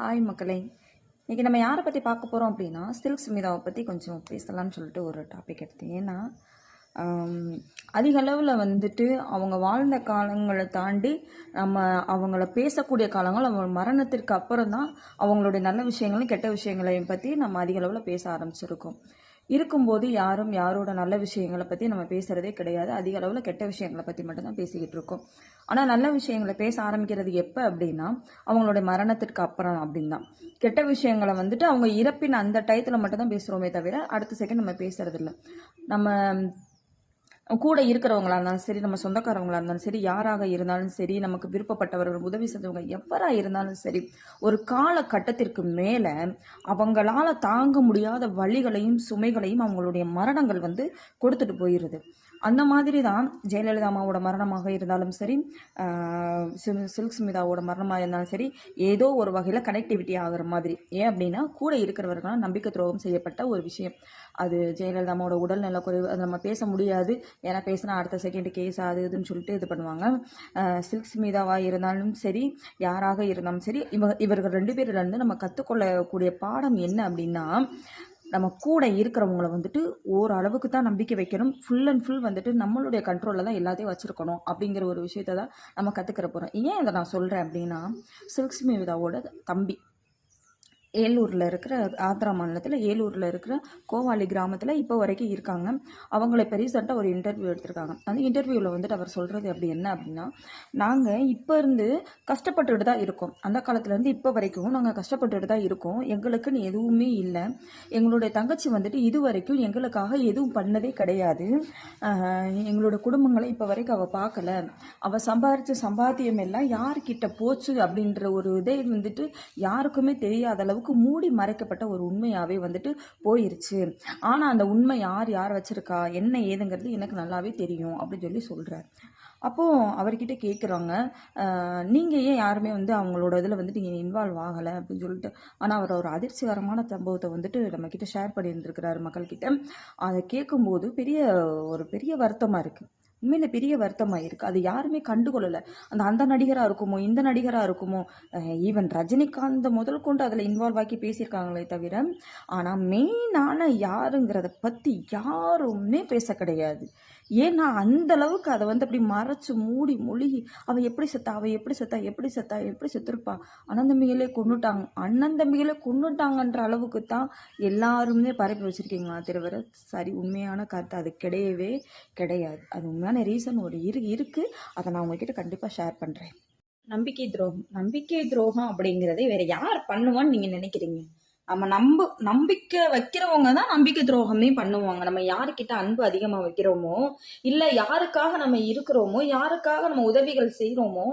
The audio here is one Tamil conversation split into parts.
ஹாய் மக்களே. இன்றைக்கி நம்ம யாரை பற்றி பார்க்க போகிறோம் அப்படின்னா சில்க் சுமிதாவை பற்றி கொஞ்சம் பேசலாம்னு சொல்லிட்டு ஒரு டாபிக் எடுத்தேன். ஏன்னா அதிகளவில் அதிக அளவில் வந்துட்டு அவங்க வாழ்ந்த காலங்களை தாண்டி நம்ம அவங்கள பேசக்கூடிய காலங்கள் அவங்க மரணத்திற்கு அப்புறம் தான் அவங்களுடைய நல்ல விஷயங்களையும் கெட்ட விஷயங்களையும் பற்றி நம்ம அதிக அளவில் பேச ஆரம்பிச்சிருக்கோம். இருக்கும்போது யாரும் யாரோட நல்ல விஷயங்களை பற்றி நம்ம பேசுகிறதே கிடையாது. அதிக அளவில் கெட்ட விஷயங்களை பற்றி மட்டும்தான் பேசிக்கிட்டு இருக்கோம். ஆனால் நல்ல விஷயங்களை பேச ஆரம்பிக்கிறது எப்போ அப்படின்னா அவங்களுடைய மரணத்திற்கு அப்புறம் அப்படின்னா தான் கெட்ட விஷயங்களை வந்துட்டு அவங்க இறப்பின் அந்த டயத்தில் மட்டும்தான் பேசுகிறோமே தவிர அடுத்த செகண்ட் நம்ம பேசுறதில்ல. நம்ம கூட இருக்கிறவங்களா இருந்தாலும் சரி நம்ம சொந்தக்காரவங்களா இருந்தாலும் சரி யாராக இருந்தாலும் சரி நமக்கு விருப்பப்பட்டவர்கள் உதவி செய்தவங்க எவராக இருந்தாலும் சரி ஒரு காலகட்டத்திற்கு மேலே அவங்களால தாங்க முடியாத வழிகளையும் சுமைகளையும் அவங்களுடைய மரணங்கள் வந்து கொடுத்துட்டு போயிடுது அந்த மாதிரி தான் ஜெயலலிதா அம்மாவோட மரணமாக இருந்தாலும் சரி சில்க் சுமிதாவோட மரணமாக இருந்தாலும் சரி ஏதோ ஒரு வகையில் கனெக்டிவிட்டி ஆகிற மாதிரி. ஏன் அப்படின்னா கூட இருக்கிறவர்களால் நம்பிக்கை துரோகம் செய்யப்பட்ட ஒரு விஷயம். அது ஜெயலலிதா அம்மாவோட உடல்நல குறைவு அது நம்ம பேச முடியாது. ஏன்னா பேசினா அடுத்த செகண்ட் கேஸ் அது இதுன்னு சொல்லிட்டு இது பண்ணுவாங்க. சில்க் சுமிதாவாக இருந்தாலும் சரி யாராக இருந்தாலும் சரி இவ இவர்கள் ரெண்டு பேர்லேருந்து நம்ம கற்றுக்கொள்ளக்கூடிய பாடம் என்ன அப்படின்னா நம்ம கூட இருக்கிறவங்கள வந்துட்டு ஓரளவுக்கு தான் நம்பிக்கை வைக்கணும். ஃபுல் அண்ட் ஃபுல் வந்துட்டு நம்மளுடைய கண்ட்ரோலில் தான் எல்லாத்தையும் வச்சுருக்கணும் அப்படிங்கிற ஒரு விஷயத்தை தான் நம்ம கற்றுக்கிற போகிறோம் ஏன் இதை நான் சொல்கிறேன் அப்படின்னா சில்க்ஸ் ஸ்மிதாவோட தம்பி ஏலூரில் இருக்கிற ஆந்திரா மாநிலத்தில் ஏலூரில் இருக்கிற கோவாலி கிராமத்தில் இப்போ வரைக்கும் இருக்காங்க. அவங்கள இப்போ ரீசெண்டாக ஒரு இன்டர்வியூ எடுத்திருக்காங்க. அந்த இன்டர்வியூவில் வந்துட்டு அவர் சொல்கிறது அப்படி என்ன அப்படின்னா நாங்கள் இப்போ இருந்து கஷ்டப்பட்டுட்டு தான் இருக்கோம். அந்த காலத்துலேருந்து இப்போ வரைக்கும் நாங்கள் கஷ்டப்பட்டுட்டு தான் இருக்கோம். எங்களுக்குன்னு எதுவுமே இல்லை. எங்களுடைய தங்கச்சி வந்துட்டு இது வரைக்கும் எங்களுக்காக எதுவும் பண்ணதே கிடையாது. எங்களோட குடும்பங்களை இப்போ வரைக்கும் அவள் பார்க்கல அவள் சம்பாதிச்ச சம்பாத்தியம் எல்லாம் யார்கிட்ட போச்சு அப்படின்ற ஒரு இதே வந்துட்டு யாருக்குமே தெரியாத அளவு அளவுக்கு மூடி மறைக்கப்பட்ட ஒரு உண்மையாகவே வந்துட்டு போயிருச்சு. ஆனால் அந்த உண்மை யார் யார் வச்சிருக்கா என்ன ஏதுங்கிறது எனக்கு நல்லாவே தெரியும் அப்படின்னு சொல்லி சொல்கிறார் அப்போது அவர்கிட்ட கேட்குறாங்க நீங்கள் ஏன் யாருமே வந்து அவங்களோட இதில் வந்துட்டு நீங்கள் இன்வால்வ் ஆகலை? அப்படின்னு சொல்லிட்டு. ஆனால் அவர் ஒரு அதிர்ச்சிகரமான சம்பவத்தை வந்துட்டு நம்மக்கிட்ட ஷேர் பண்ணியிருந்துருக்கிறாரு மக்கள்கிட்ட. அதை கேட்கும்போது பெரிய ஒரு பெரிய வருத்தமாக இருக்குது உண்மையில பெரிய வருத்தமாக இருக்குது அது யாருமே கண்டுகொள்ளலை. அந்த அந்த நடிகராக இருக்குமோ இந்த நடிகராக இருக்குமோ ஈவன் ரஜினிகாந்த் முதல் கொண்டு அதில் இன்வால்வ் ஆக்கி பேசியிருக்காங்களே தவிர ஆனால் மெயினான யாருங்கிறத பற்றி யாருமே பேச கிடையாது. ஏன்னா அந்த அளவுக்கு அதை வந்து அப்படி மறைச்சு மூடி மொழிகி அவள் எப்படி செத்தா அவள் எப்படி செத்தா எப்படி செத்தா எப்படி செத்துருப்பா? அண்ணன் தம்பிகளே கொண்டுட்டாங்க அண்ணன் தம்பிகளே கொண்டுட்டாங்கன்ற அளவுக்கு தான் எல்லாருமே பரப்பி வச்சுருக்கீங்களா திருவர? சரி உண்மையான கருத்து அது கிடையவே கிடையாது. அது உண்மையான ரீசன் ஒரு இரு இருக்குது அதை நான் உங்ககிட்ட கண்டிப்பாக ஷேர் பண்ணுறேன் நம்பிக்கை துரோகம். நம்பிக்கை துரோகம் அப்படிங்கிறதே வேற யார் பண்ணுவான்னு நீங்கள் நினைக்கிறீங்க? நம்ம நம்ப நம்பிக்கை வைக்கிறவங்க தான் நம்பிக்கை துரோகமே பண்ணுவாங்க. நம்ம யாருக்கிட்ட அன்பு அதிகமாக வைக்கிறோமோ இல்லை யாருக்காக நம்ம இருக்கிறோமோ யாருக்காக நம்ம உதவிகள் செய்கிறோமோ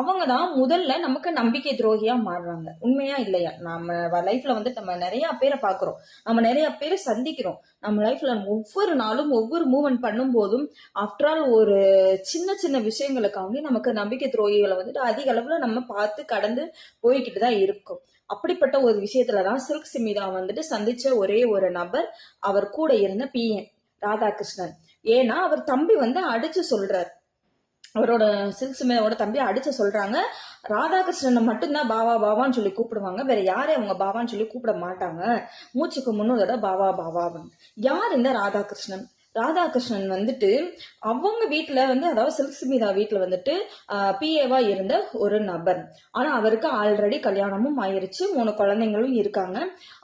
அவங்க தான் முதல்ல நமக்கு நம்பிக்கை துரோகியாக மாறுறாங்க. உண்மையா இல்லையா? நம்ம லைஃப்பில் வந்து நம்ம நிறையா பேரை பார்க்குறோம். நம்ம நிறையா பேரை சந்திக்கிறோம். நம்ம லைஃப்பில் ஒவ்வொரு நாளும் ஒவ்வொரு மூமெண்ட் பண்ணும்போதும் ஆஃப்டர் ஆல் ஒரு சின்ன சின்ன விஷயங்களுக்காக நமக்கு நம்பிக்கை துரோகிகளை வந்துட்டு அதிக அளவில் நம்ம பார்த்து கடந்து போய்கிட்டு தான் இருக்கும். அப்படிப்பட்ட ஒரு விஷயத்துல தான் சில்க் சிமிதா வந்துட்டு சந்திச்ச ஒரே ஒரு நபர் அவர் கூட இருந்த பிஎன் ராதாகிருஷ்ணன். ஏன்னா அவர் தம்பி வந்து அடிச்சு சொல்றார். அவரோட சில்க் சிமிதாவோட தம்பி அடிச்சு சொல்றாங்க. ராதாகிருஷ்ணனை மட்டும்தான் பாவா பாவான்னு சொல்லி கூப்பிடுவாங்க. வேற யாரையும் அவங்க பாவான்னு சொல்லி கூப்பிட மாட்டாங்க. மூச்சுக்கு முன்னோட பாவா பாவா யார் இந்த ராதாகிருஷ்ணன்? ராதாகிருஷ்ணன் வந்துட்டு அவங்க வீட்டில் வந்து அதாவது சில்க் ஸ்மிதா வீட்டில் வந்துட்டு பிஏவா இருந்த ஒரு நபர். ஆனால் அவருக்கு ஆல்ரெடி கல்யாணமும் ஆயிருச்சு மூணு குழந்தைங்களும் இருக்காங்க.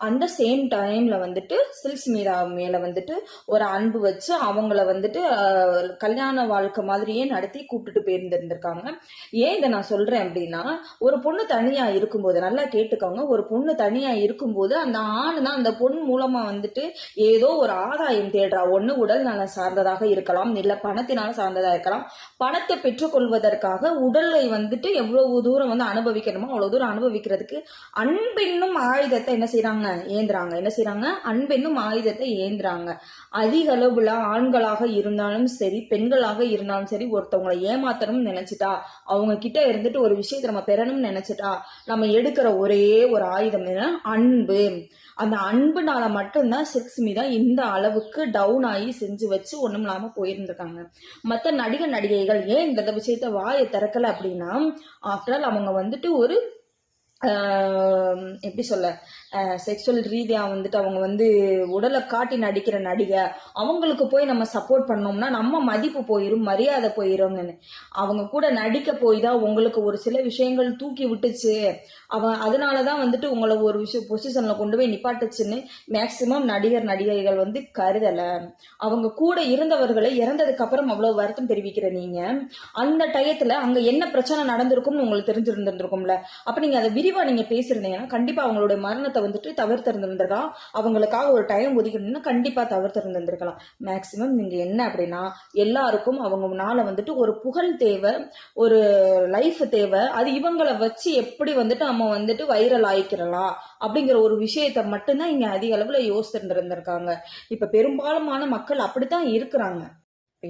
அந்த சேம் டைமில் வந்துட்டு சில்க் ஸ்மிதா மேலே வந்துட்டு ஒரு அன்பு வச்சு அவங்கள வந்துட்டு கல்யாண வாழ்க்கை மாதிரியே நடத்தி கூப்பிட்டுட்டு போயிருந்துருந்துருக்காங்க. ஏன் இதை நான் சொல்கிறேன் அப்படின்னா ஒரு பொண்ணு தனியாக இருக்கும்போது நல்லா கேட்டுக்கோங்க ஒரு பொண்ணு தனியாக இருக்கும்போது அந்த ஆண் தான் அந்த பொண்ணு மூலமாக வந்துட்டு ஏதோ ஒரு ஆதாயம் தேடுறா ஒன்று உடல் நலம் சார்ந்ததாக இருக்கலாம் இல்லை பணத்தினால சார்ந்ததாக இருக்கலாம். பணத்தை பெற்றுக்கொள்வதற்காக உடலை வந்துட்டு எவ்வளவு தூரம் வந்து அனுபவிக்கணுமோ அவ்வளோ தூரம் அனுபவிக்கிறதுக்கு அன்பென்னும் ஆயுதத்தை என்ன செய்யறாங்க ஏந்துறாங்க. என்ன செய்யறாங்க அன்பென்னும் ஆயுதத்தை ஏந்துறாங்க. அதிக அளவுல ஆண்களாக இருந்தாலும் சரி பெண்களாக இருந்தாலும் சரி ஒருத்தவங்களை ஏமாத்தணும்னு நினைச்சிட்டா அவங்க கிட்ட இருந்துட்டு ஒரு விஷயத்தை நம்ம பெறணும்னு நினைச்சிட்டா நம்ம எடுக்கிற ஒரே ஒரு ஆயுதம் என்ன அன்பு. அந்த அன்புனால மட்டும்தான் செக்ஸ் மீதா இந்த அளவுக்கு டவுன் ஆகி செஞ்சு வச்சு ஒன்றும் இல்லாமல் போயிருந்திருக்காங்க. மற்ற நடிகர் நடிகைகள் ஏன் இந்த விஷயத்த வாயை திறக்கல அப்படின்னா ஆஃப்டர் ஆல் அவங்க வந்துட்டு ஒரு எப்படி சொல்ல செக்ஷுவல் ரீதியாக வந்துட்டு அவங்க வந்து உடலை காட்டி நடிக்கிற நடிகை அவங்களுக்கு போய் நம்ம சப்போர்ட் பண்ணோம்னா நம்ம மதிப்பு போயிடும் மரியாதை போயிடும்னு அவங்க கூட நடிக்க போய் தான் உங்களுக்கு ஒரு சில விஷயங்கள் தூக்கி விட்டுச்சு. அவன் அதனால தான் வந்துட்டு உங்களை ஒரு விஷயம் பொசிஷனில் கொண்டு போய் நிப்பாட்டுச்சுன்னு மேக்சிமம் நடிகர் நடிகைகள் வந்து கருதலை. அவங்க கூட இருந்தவர்களை இறந்ததுக்கு அப்புறம் அவ்வளோ வருத்தம் தெரிவிக்கிற நீங்கள் அந்த டயத்தில் அங்கே என்ன பிரச்சனை நடந்திருக்கும்னு உங்களுக்கு தெரிஞ்சிருந்திருக்கும்ல. அப்போ நீங்கள் அதை விரிவாக நீங்கள் பேசியிருந்தீங்கன்னா கண்டிப்பாக அவங்களுடைய மரணத்தை வந்துட்டு தவிர்த்திருந்திருந்திருக்கலாம் அவங்களுக்காக ஒரு டைம் ஒதுக்கணும்னா கண்டிப்பாக தவிர்த்திருந்திருந்திருக்கலாம் மேக்ஸிமம் நீங்கள் என்ன அப்படின்னா எல்லாருக்கும் அவங்க நாளை வந்துட்டு ஒரு புகழ் தேவை ஒரு லைஃப் தேவை. அது இவங்களை வச்சு எப்படி வந்துட்டு நம்ம வந்துட்டு வைரல் ஆயிக்கிறலாம் அப்படிங்கிற ஒரு விஷயத்தை மட்டும்தான் இங்கே அதிக அளவில் யோசிச்சிருந்திருந்திருக்காங்க இப்போ பெரும்பாலுமான மக்கள் அப்படித்தான் இருக்கிறாங்க. இப்போ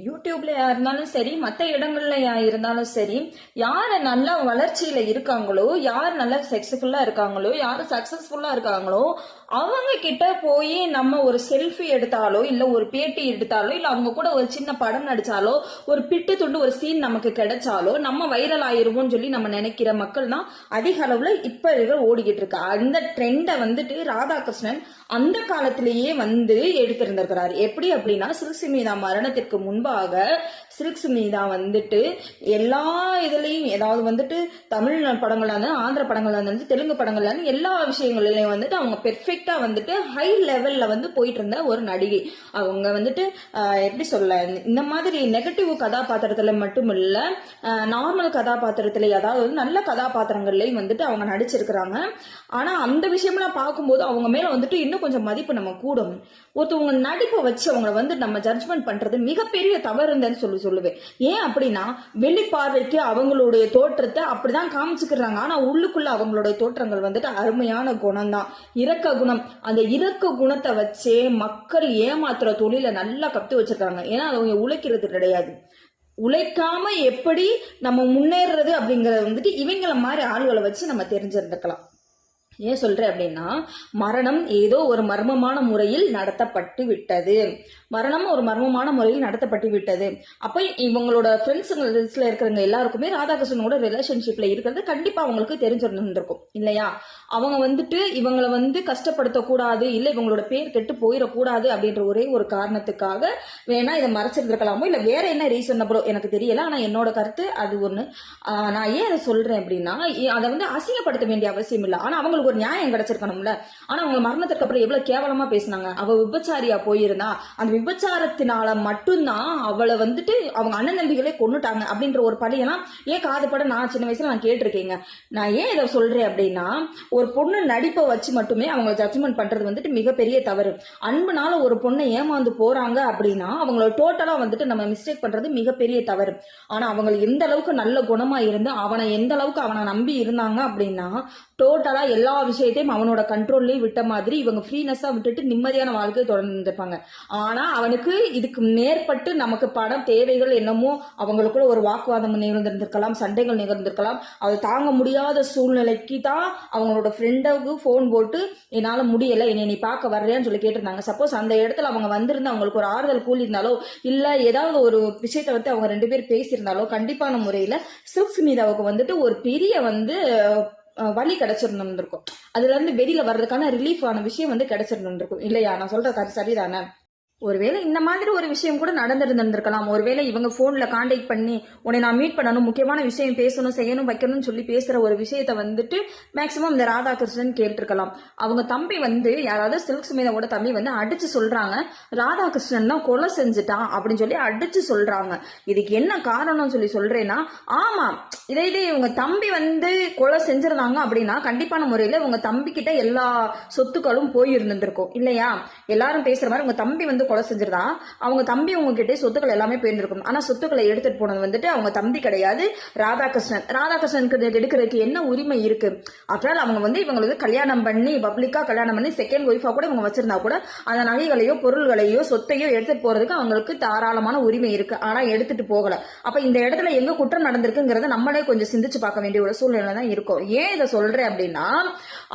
இருந்தாலும் சரி மற்ற இடங்கள்ல இருந்தாலும் சரி யார் நல்லா வளர்ச்சியில் இருக்காங்களோ யார் நல்லா சக்சஸ்ஃபுல்லா இருக்காங்களோ யார் சக்ஸஸ்ஃபுல்லாக இருக்காங்களோ அவங்க கிட்ட போய் நம்ம ஒரு செல்ஃபி எடுத்தாலோ இல்லை ஒரு பேட்டி எடுத்தாலோ இல்லை அவங்க கூட ஒரு சின்ன படம் நடிச்சாலோ ஒரு பிட்டு துண்டு ஒரு சீன் நமக்கு கிடைச்சாலோ நம்ம வைரல் ஆயிருவோம்னு சொல்லி நம்ம நினைக்கிற மக்கள் தான் அதிக அளவில் இப்போ ஓடிக்கிட்டு இருக்கு. அந்த ட்ரெண்டை வந்துட்டு ராதாகிருஷ்ணன் அந்த காலத்திலேயே வந்து எடுத்திருந்திருக்கிறாரு. எப்படி அப்படின்னா சில்க் சுமிதா மரணத்திற்கு முன்பாக சில்க் சுமிதா வந்துட்டு எல்லா இதுலேயும் ஏதாவது வந்துட்டு தமிழ் படங்களாக இருந்தாலும் ஆந்திர படங்களாக இருந்தாலும் தெலுங்கு படங்கள்ல இருந்தாலும் எல்லா விஷயங்கள்லையும் வந்துட்டு அவங்க பெர்ஃபெக்ட் பெர்ஃபெக்டாக வந்துட்டு ஹை லெவலில் வந்து போயிட்டு இருந்த ஒரு நடிகை. அவங்க வந்துட்டு எப்படி சொல்ல இந்த மாதிரி நெகட்டிவ் கதாபாத்திரத்தில் மட்டும் இல்லை நார்மல் கதாபாத்திரத்தில் அதாவது வந்து நல்ல கதாபாத்திரங்கள்லையும் வந்துட்டு அவங்க நடிச்சிருக்கிறாங்க. ஆனால் அந்த விஷயம்லாம் பார்க்கும்போது அவங்க மேலே வந்துட்டு இன்னும் கொஞ்சம் மதிப்பு நம்ம கூடும். ஒருத்தவங்க நடிப்பை வச்சு அவங்கள வந்து நம்ம ஜட்ஜ்மெண்ட் பண்ணுறது மிகப்பெரிய தவறு இருந்தேன்னு சொல்லி சொல்லுவேன். ஏன் அப்படின்னா வெளிப்பார்வைக்கு அவங்களுடைய தோற்றத்தை அப்படிதான் காமிச்சுக்கிறாங்க. ஆனால் உள்ளுக்குள்ள அவங்களுடைய தோற்றங்கள் வந்துட்டு அருமையான குணம் தான் இறக்க குணம் அந்த இரக்க குணத்தை வச்சே மக்கள் ஏமாத்துற தொழிலை நல்லா கற்று வச்சிருக்காங்க. ஏன்னா அது அவங்க உழைக்கிறது கிடையாது. உழைக்காம எப்படி நம்ம முன்னேறுறது அப்படிங்கறது வந்துட்டு இவங்கள மாதிரி ஆள்களை வச்சு நம்ம தெரிஞ்சிருந்துக்கலாம். ஏன் சொல்கிறேன் அப்படின்னா மரணம் ஏதோ ஒரு மர்மமான முறையில் நடத்தப்பட்டு விட்டது. மரணம் ஒரு மர்மமான முறையில் நடத்தப்பட்டு விட்டது. அப்போ இவங்களோட ஃப்ரெண்ட்ஸுங்க லிஸ்ட்ல இருக்கிறவங்க எல்லாருக்குமே ராதாகிருஷ்ணனோட ரிலேஷன்ஷிப்பில் இருக்கிறது கண்டிப்பாக அவங்களுக்கு தெரிஞ்சிருந்திருக்கும் இல்லையா? அவங்க வந்துட்டு இவங்களை வந்து கஷ்டப்படுத்தக்கூடாது இல்லை இவங்களோட பேர் கெட்டு போயிடக்கூடாது அப்படின்ற ஒரே ஒரு காரணத்துக்காக வேணா இதை மறைச்சிருந்திருக்கலாமோ இல்லை வேற என்ன ரீசன் அப்புறம் எனக்கு தெரியல ஆனால் என்னோட கருத்து அது ஒன்று நான் ஏன் அதை சொல்கிறேன் அப்படின்னா அதை வந்து அசிங்கப்படுத்த வேண்டிய அவசியம் இல்லை. ஆனால் அவங்களுக்கு ஒரு நியாயம் கிடைச்சிருக்கணும்ல. ஆனால் அவங்க மரணத்துக்கு அப்புறம் எவ்வளவு கேவலமா பேசினாங்க. அவ விபச்சாரியா போயிருந்தா அந்த விபச்சாரத்தினால மட்டும்தான் அவளை வந்துட்டு அவங்க அண்ணன் தம்பிகளே கொன்னுட்டாங்க அப்படின்ற ஒரு பழியெல்லாம் ஏன் காதுபட நான் சின்ன வயசுல நான் கேட்டிருக்கேங்க. நான் ஏன் இதை சொல்றேன் அப்படின்னா ஒரு பொண்ணு நடிப்பை வச்சு மட்டுமே அவங்க ஜட்ஜ்மெண்ட் பண்றது வந்துட்டு மிகப்பெரிய தவறு. அன்புனால ஒரு பொண்ணை ஏமாந்து போறாங்க அப்படின்னா அவங்கள டோட்டலா வந்துட்டு நம்ம மிஸ்டேக் பண்றது மிகப்பெரிய தவறு. ஆனா அவங்க எந்த அளவுக்கு நல்ல குணமா இருந்து அவனை எந்த அளவுக்கு அவனை நம்பி இருந்தாங்க அப்படின்னா டோட்டலா எல்லா விஷயத்தையும் அவனோட கண்ட்ரோல்லையும் விட்ட மாதிரி இவங்க ஃப்ரீனஸ்ஸாக விட்டுட்டு நிம்மதியான வாழ்க்கையை தொடர்ந்துருப்பாங்க ஆனால் அவனுக்கு இதுக்கு மேற்பட்டு நமக்கு பணம் தேவைகள் என்னமோ அவங்களுக்குள்ள ஒரு வாக்குவாதம் நிகழ்ந்திருந்திருக்கலாம் சண்டைகள் நிகழ்ந்திருக்கலாம். அதை தாங்க முடியாத சூழ்நிலைக்கு தான் அவங்களோட ஃப்ரெண்டுக்கு ஃபோன் போட்டு என்னால் முடியலை என்னை நீ பார்க்க வர்றியான்னு சொல்லி கேட்டிருந்தாங்க. சப்போஸ் அந்த இடத்துல அவங்க வந்திருந்து அவங்களுக்கு ஒரு ஆறுதல் கூலியிருந்தாலோ இல்லை ஏதாவது ஒரு விஷயத்தை வந்து அவங்க ரெண்டு பேர் பேசியிருந்தாலோ கண்டிப்பான முறையில் சில்க் மீதாவுக்கு வந்துட்டு ஒரு பெரிய வந்து வழி கிடைச்சிருந்துருக்கும் அதுல இருந்து வெளியில வர்றதுக்கான ரிலீஃப் ஆன விஷயம் வந்து கிடைச்சிருந்துருக்கும் இல்லையா? நான் சொல்ற கரு சரிதானே? ஒருவேளை இந்த மாதிரி ஒரு விஷயம் கூட நடந்திருந்திருக்கலாம் ஒருவேளை இவங்க ஃபோனில் காண்டாக்ட் பண்ணி உன்னை நான் மீட் பண்ணணும் முக்கியமான விஷயம் பேசணும் செய்யணும் வைக்கணும்னு சொல்லி பேசுகிற ஒரு விஷயத்த வந்துட்டு மேக்ஸிமம் இந்த ராதாகிருஷ்ணன் கேட்டிருக்கலாம். அவங்க தம்பி வந்து யாராவது சில்க் சுமேதாவோட தம்பி வந்து அடிச்சு சொல்றாங்க. ராதாகிருஷ்ணன் தான் கொலை செஞ்சுட்டான் அப்படின்னு சொல்லி அடிச்சு சொல்றாங்க. இதுக்கு என்ன காரணம்னு சொல்லி சொல்றேன்னா ஆமா இதே இதே இவங்க தம்பி வந்து கொலை செஞ்சிருந்தாங்க அப்படின்னா கண்டிப்பான முறையில் உங்க தம்பி கிட்ட எல்லா சொத்துக்களும் போயிருந்திருக்கும். இல்லையா? எல்லாரும் பேசுற மாதிரி உங்க தம்பி வந்து கொலை செஞ்சிருந்தான். அவங்க தம்பி உங்ககிட்ட சொத்துக்கள் எல்லாமே போயிருந்திருக்கும் ஆனா சொத்துக்களை எடுத்துட்டு போனது வந்துட்டு அவங்க தம்பி கிடையாது ராதாகிருஷ்ணன். ராதாகிருஷ்ணனுக்கு எடுக்கிறதுக்கு என்ன உரிமை இருக்கு? ஆஃப்டர் அவங்க வந்து இவங்களுக்கு கல்யாணம் பண்ணி பப்ளிக்கா கல்யாணம் பண்ணி செகண்ட் ஒய்ஃபா கூட இவங்க வச்சிருந்தா கூட அந்த நகைகளையோ பொருள்களையோ சொத்தையோ எடுத்துட்டு போறதுக்கு அவங்களுக்கு தாராளமான உரிமை இருக்கு. ஆனா எடுத்துட்டு போகல. அப்ப இந்த இடத்துல எங்க குற்றம் நடந்திருக்குங்கிறத நம்மளே கொஞ்சம் சிந்திச்சு பார்க்க வேண்டிய ஒரு சூழ்நிலை தான் இருக்கும். ஏன் இதை சொல்றேன் அப்படின்னா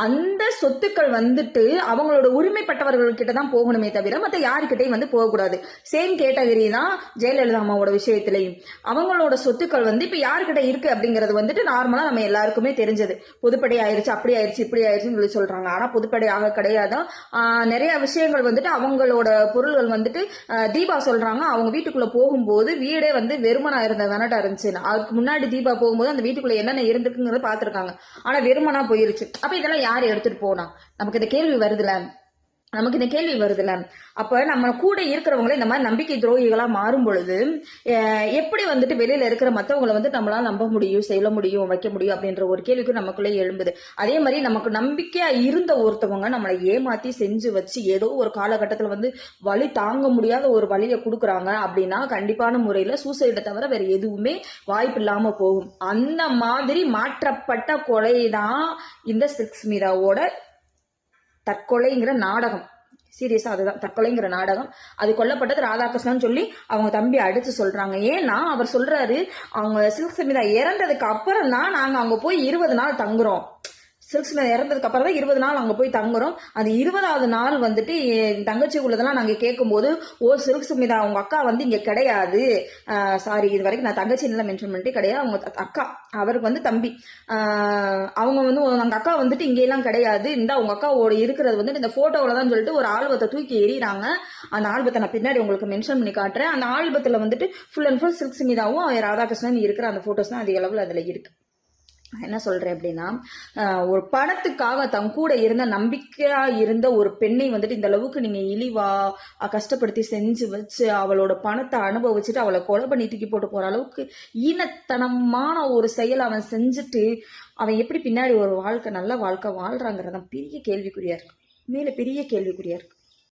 அந்த சொத்துக்கள் வந்துட்டு அவங்களோட உரிமைப்பட்டவர்கள் கிட்ட தான் போகணுமே தவிர மத்த யாருக்கிட்ட யாருக்கிட்டையும் வந்து போகக்கூடாது. சேம் கேட்டகரி தான் ஜெயலலிதா அம்மாவோட விஷயத்திலையும். அவங்களோட சொத்துக்கள் வந்து இப்போ யாருக்கிட்ட இருக்கு அப்படிங்கிறது வந்துட்டு நார்மலாக நம்ம எல்லாருக்குமே தெரிஞ்சது. பொதுப்படை ஆயிருச்சு அப்படி ஆயிருச்சு இப்படி ஆயிருச்சுன்னு சொல்லி சொல்றாங்க. ஆனால் பொதுப்படை ஆக கிடையாது. நிறைய விஷயங்கள் வந்துட்டு அவங்களோட பொருள்கள் வந்துட்டு தீபா சொல்றாங்க. அவங்க வீட்டுக்குள்ள போகும்போது வீடே வந்து வெறுமனா இருந்த வேணட்டா இருந்துச்சு. அதுக்கு முன்னாடி தீபா போகும்போது அந்த வீட்டுக்குள்ள என்னென்ன இருந்திருக்குங்கிறத பார்த்துருக்காங்க. ஆனா வெறுமனா போயிருச்சு. அப்ப இதெல்லாம் யார் எடுத்துட்டு போனா? நமக்கு இந்த கேள்வி வருதுல. நமக்கு இந்த கேள்வி வருதுல்ல. அப்ப நம்ம கூட இருக்கிறவங்களே இந்த மாதிரி நம்பிக்கை துரோகிகளா மாறும் பொழுது எப்படி வந்துட்டு வெளியில இருக்கிற மத்தவங்களை வந்து நம்மளால நம்ப முடியும் செய்ய முடியும் வைக்க முடியும் அப்படின்ற ஒரு கேள்விக்கு நமக்குள்ளே எழும்புது. அதே மாதிரி நமக்கு நம்பிக்கையா இருந்த ஒருத்தவங்க நம்மளை ஏமாத்தி செஞ்சு வச்சு ஏதோ ஒரு காலகட்டத்துல வந்து வலி தாங்க முடியாத ஒரு வழியை கொடுக்குறாங்க அப்படின்னா கண்டிப்பான முறையில சூசைடை தவிர வேற எதுவுமே வாய்ப்பு இல்லாம போகும். அந்த மாதிரி மாற்றப்பட்ட கொலை தான் இந்த சிக்ஸ்மிதாவோட தற்கொலைங்கிற நாடகம். சீரியஸா அதுதான். தற்கொலைங்கிற நாடகம். அது கொல்லப்பட்டது ராதாகிருஷ்ணன் சொல்லி அவங்க தம்பி அடிச்சு சொல்றாங்க. ஏன்னா அவர் சொல்றாரு அவங்க சில்க் சமிதா இறந்ததுக்கு அப்புறம் தான் நாங்க அங்க போய் இருபது நாள் தங்குறோம். சில்க்ஸில் இறந்ததுக்கு அப்புறம் தான் இருபது நாள் அங்கே போய் தங்குறோம். அது இருபதாவது நாள் வந்துட்டு என் தங்கச்சி உள்ளதெல்லாம் நாங்கள் கேட்கும்போது ஓ சில்க் சுமிதா அவங்க அக்கா வந்து இங்கே கிடையாது. சாரி இது வரைக்கும் நான் தங்கச்சி எல்லாம் மென்ஷன் பண்ணிட்டு கிடையாது. அவங்க அக்கா அவருக்கு வந்து தம்பி. அவங்க வந்து அவங்க அக்கா வந்துட்டு இங்கேயெல்லாம் கிடையாது. இந்த அவங்க அக்காவோட இருக்கிறது வந்துட்டு இந்த ஃபோட்டோவில் தான் சொல்லிட்டு ஒரு ஆல்பத்தை தூக்கி எறிகிறாங்க அந்த ஆல்பத்தை நான் பின்னாடி உங்களுக்கு மென்ஷன் பண்ணி காட்டுறேன். அந்த ஆல்பத்தில் வந்துட்டு ஃபுல் அண்ட் ஃபுல் சில்க் சுமிதாவும் ராதாகிருஷ்ணன் இருக்கிற அந்த ஃபோட்டோஸ் தான் அதிக அளவில் அதில் இருக்குது என்ன சொல்கிறேன் அப்படின்னா ஒரு பணத்துக்காக தன் கூட இருந்த நம்பிக்கையாக இருந்த ஒரு பெண்ணை வந்துட்டு இந்த அளவுக்கு நீங்கள் இழிவா கஷ்டப்படுத்தி செஞ்சு வச்சு அவளோட பணத்தை அனுபவிச்சுட்டு அவளை கொலை பண்ணி தூக்கி போட்டு போகிற அளவுக்கு ஈனத்தனமான ஒரு செயல் அவன் செஞ்சுட்டு அவன் எப்படி பின்னாடி ஒரு வாழ்க்கை நல்ல வாழ்க்கை வாழ்கிறாங்கிறதான் பெரிய கேள்விக்குறியாக இருக்கு. மேலே பெரிய கேள்விக்குறியாக இருக்குது